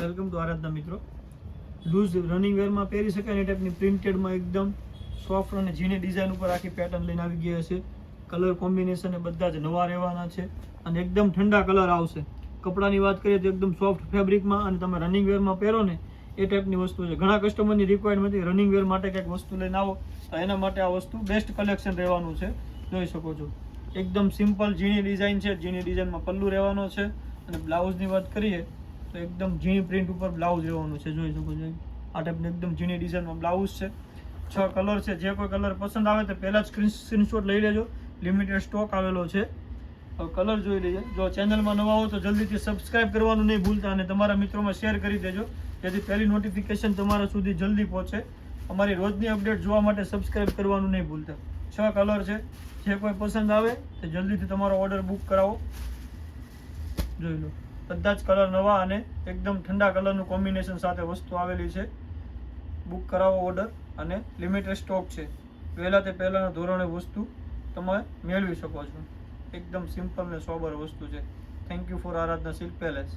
Welcome to આરાધના મિત્રો. Loose running વેરમાં પહેરી શકાય એ ટાઈપની પ્રિન્ટેડમાં એકદમ સોફ્ટ અને ઝીણી ડિઝાઇન ઉપર આખી પેટર્ન લઈને આવી ગયા છે. કલર કોમ્બિનેશન એ બધા જ નવા રહેવાના છે અને એકદમ ઠંડા કલર આવશે. કપડાની વાત કરીએ તો એકદમ સોફ્ટ ફેબ્રિકમાં અને તમે રનિંગ વેરમાં પહેરો ને એ ટાઈપની વસ્તુ છે. ઘણા કસ્ટમરની રિક્વાયર્ડ હતી રનિંગ વેર માટે કંઈક વસ્તુ લઈને આવો તો એના માટે આ વસ્તુ બેસ્ટ કલેક્શન રહેવાનું છે. જોઈ શકો છો. એકદમ સિમ્પલ ઝીણી ડિઝાઇન છે. ઝીણી ડિઝાઇનમાં પલ્લુ રહેવાનો છે. અને બ્લાઉઝની વાત કરીએ તો એકદમ ઝીણી પ્રિન્ટ ઉપર બ્લાઉઝ રહેવાનું છે, જોઈ શકો છો. આ ટાઈપનું એકદમ ઝીણી ડિઝાઇનમાં બ્લાઉઝ છે. છ કલર છે, જે કોઈ કલર પસંદ આવે તો પહેલાં જ સ્ક્રીન, સ્ક્રીનશોટ લઈ લેજો. લિમિટેડ સ્ટોક આવેલો છે. કલર જોઈ લેજો જો ચેનલમાં નવા હો તો જલ્દીથી સબસ્ક્રાઇબ કરવાનું નહીં ભૂલતા અને તમારા મિત્રોમાં શેર કરી દેજો. જેથી પહેલી નોટિફિકેશન તમારા સુધી જલ્દી પહોંચે. અમારી રોજની અપડેટ જોવા માટે સબસ્ક્રાઇબ કરવાનું નહીં ભૂલતા. છ કલર છે. જે કોઈ પસંદ આવે તો જલ્દીથી તમારો ઓર્ડર બુક કરાવો. જોઈ લો. બધા જ કલર નવા અને એકદમ ઠંડા કલરનું કોમ્બિનેશન સાથે વસ્તુ આવેલી છે. બુક કરાવો ઓર્ડર અને લિમિટેડ સ્ટોક છે. પહેલાં તે પહેલાંના ધોરણે વસ્તુ તમે મેળવી શકો છો. એકદમ સિમ્પલ ને સોબર વસ્તુ છે. Thank you for Aradhana silk palace